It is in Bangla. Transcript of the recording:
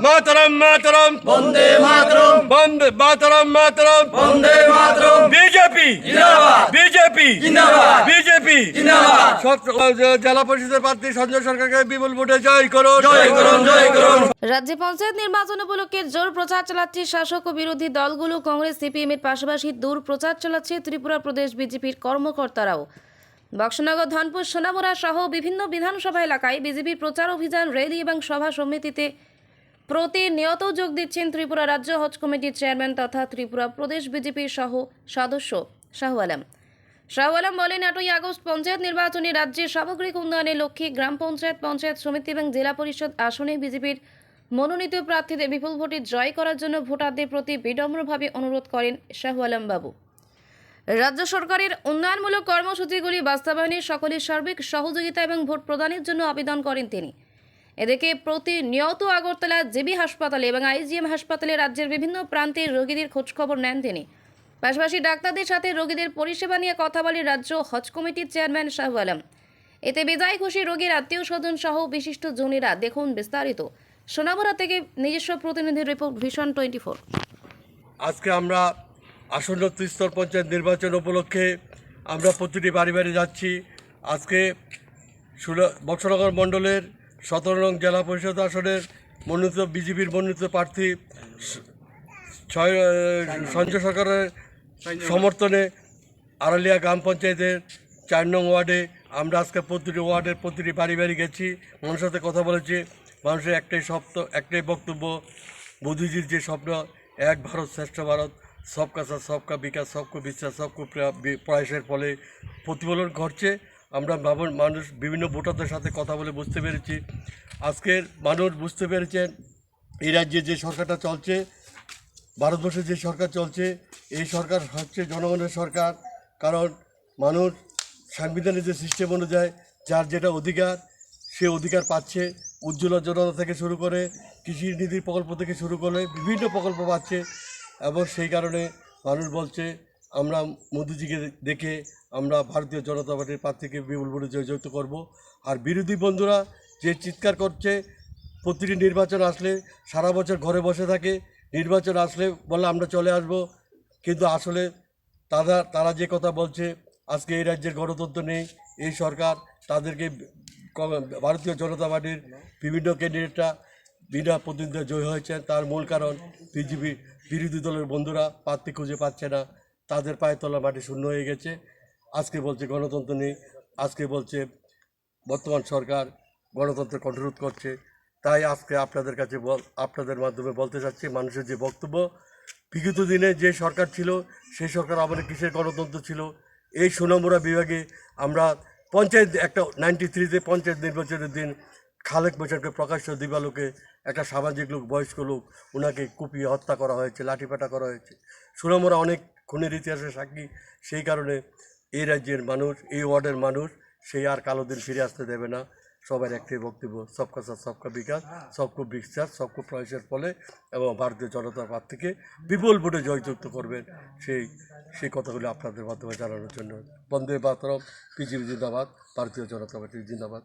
মাতরম। মাতরম মাতরম। বন্দে মাতরম। বন্দে মাতরম মাতরম। বন্দে মাতরম। বিজেপি। জিন্দাবাদ। বিজেপি। জিন্দাবাদ। বিজেপি। জিন্দাবাদ। জেলা পরিষদের প্রার্থী সঞ্জয় সরকারকে বিপুল ভোটে জয় করো জয় করুন জয় করুন। রাজ্যে পঞ্চায়েত নির্বাচন উপলক্ষে জোর প্রচার চালাচ্ছে শাসক ও বিরোধী দলগুলো। কংগ্রেস সিপিএম এর পাশাপাশি দূর প্রচার চালাচ্ছে ত্রিপুরা প্রদেশ বিজেপির কর্মকর্তারাও। বক্সনগর ধনপুর সোনামুড়া সহ বিভিন্ন বিধানসভা এলাকায় বিজেপির প্রচার অভিযান র্যালি এবং সভা সমিতিতে প্রতিনিয়ত যোগ দিচ্ছেন ত্রিপুরা রাজ্য হজ কমিটির চেয়ারম্যান তথা ত্রিপুরা প্রদেশ বিজেপির সহ সদস্য শাহু আলম। শাহু আলম বলেন আটই আগস্ট পঞ্চায়েত নির্বাচনে রাজ্যের সামগ্রিক উন্নয়নের লক্ষ্যে গ্রাম পঞ্চায়েত পঞ্চায়েত সমিতি এবং জেলা পরিষদ আসনে বিজেপির মনোনীত প্রার্থীদের বিপুল ভোটে জয় করার জন্য ভোটারদের প্রতি বিনম্রভাবে অনুরোধ করেন শাহু আলম বাবু। রাজ্য সরকারের উন্নয়নমূলক কর্মসূচিগুলি বাস্তবায়নে সকলের সার্বিক সহযোগিতা এবং ভোট প্রদানের জন্য আবেদন করেন তিনি। এদিকে প্রতিনিয়ত আগরতলা জেবি হাসপাতালে এবং আইজিএম হাসপাতালে রাজ্যের বিভিন্ন প্রান্তের রোগীদের খোঁজখবর নেন তিনি। পাশাপাশি ডাক্তারদের সাথে রোগীদের পরিষেবা নিয়ে কথা বলেন রাজ্য হজ কমিটির চেয়ারম্যান শাহু আলম। এতে বিদায় খুশি রোগীর আত্মীয় স্বজন সহ বিশিষ্ট জনেরা দেখুন বিস্তারিত। সোনামুড়া থেকে নিজস্ব প্রতিনিধির রিপোর্ট ভিশন টোয়েন্টি ফোর আজকে আমরা আসন্ন ত্রিস্তর পঞ্চায়েত নির্বাচন উপলক্ষে আমরা প্রতিটি বাড়ি বাড়ি যাচ্ছি। আজকে বক্সনগর মণ্ডলের সতেরো নং জেলা পরিষদ আসনের মনোনীত বিজেপির মনোনীত প্রার্থী ছয় সঞ্জয় সরকারের সমর্থনে আড়ালিয়া গ্রাম পঞ্চায়েতের চার নং ওয়ার্ডে আমরা আজকে প্রতিটি ওয়ার্ডের প্রতিটি বাড়ি বাড়ি গেছি। মানুষের সাথে কথা বলেছি। মানুষের একটাই স্বপ্ন একটাই বক্তব্য, মোদিজির যে স্বপ্ন, এক ভারত শ্রেষ্ঠ ভারত, সবকা সাথ সবকা বিকাশ, সবকো বিশ্বাস, সবকো প্রয়াসের ফলে প্রতিফলন ঘটছে। আমরা মানুষ, বিভিন্ন ভোটারদের সাথে কথা বলে বুঝতে পেরেছি। আজকের মানুষ বুঝতে পেরেছেন এই রাজ্যে যে সরকারটা চলছে, ভারতবর্ষে যে সরকার চলছে, এই সরকার হচ্ছে জনগণের সরকার। কারণ মানুষ সাংবিধানিক যে সিস্টেম অনুযায়ী যার যেটা অধিকার, সে অধিকার পাচ্ছে, উজ্জ্বলা যোজনা থেকে শুরু করে, কৃষি নিধি প্রকল্প থেকে শুরু করে, বিভিন্ন প্রকল্প পাচ্ছে এবং সেই কারণে মানুষ বলছে আমরা মোদিজিকে দেখে আমরা ভারতীয় জনতা পার্টির প্রার্থীকে বিপুল ভোটে জয়যুক্ত করব। আর বিরোধী বন্ধুরা যে চিৎকার করছে, প্রতিটি নির্বাচন আসলে সারা বছর ঘরে বসে থাকে, নির্বাচন আসলে বলে আমরা চলে আসব। কিন্তু আসলে তারা তারা যে কথা বলছে, আজকে এই রাজ্যের গণতন্ত্র নেই, এই সরকার তাদেরকে ভারতীয় জনতা পার্টির বিভিন্ন ক্যান্ডিডেটরা বিনা প্রতিনিধিত্বে জয় হয়েছেন। তার মূল কারণ বিজেপি বিরোধী দলের বন্ধুরা প্রার্থী খুঁজে পাচ্ছে না। তাদের পায়ে তলা মাটি শূন্য হয়ে গেছে। আজকে বলছে গণতন্ত্র নেই, আজকে বলছে বর্তমান সরকার গণতন্ত্রের কণ্ঠরোধ করছে। তাই আজকে আপনাদের কাছে বল, আপনাদের মাধ্যমে বলতে চাচ্ছি, মানুষের যে বক্তব্য, বিগত দিনে যে সরকার ছিল, সেই সরকার আমাদের কিসের গণতন্ত্র ছিল? এই সোনামুড়া বিভাগে আমরা পঞ্চায়েত, একটা নাইনটি থ্রিতে পঞ্চায়েত নির্বাচনের দিন খালেক মোশানকে, প্রকাশ্য দিবালোকে, একটা সামাজিক লোক, বয়স্ক লোক ওনাকে কুপিয়ে হত্যা করা হয়েছে, লাঠিপাটা করা হয়েছে। সোনামুড়া অনেক খুনের ইতিহাসের সাক্ষী, সেই কারণে এই রাজ্যের মানুষ, এই ওয়ার্ডের মানুষ সেই আর কালো দিন ফিরে আসতে দেবে না। সবার একটাই বক্তব্য, সবকা সাথ, সবকা বিকাশ, সবকো বিশ্বাস, সবকো প্রয়াসের ফলে এবং ভারতীয় জনতা পার্টিকে বিপুল ভোটে জয়যুক্ত করবেন। সেই সেই কথাগুলো আপনাদের মাধ্যমে জানানোর জন্য। বন্দে মাতরম পিজিবি জিন্দাবাদ ভারতীয় জনতা পার্টি জিন্দাবাদ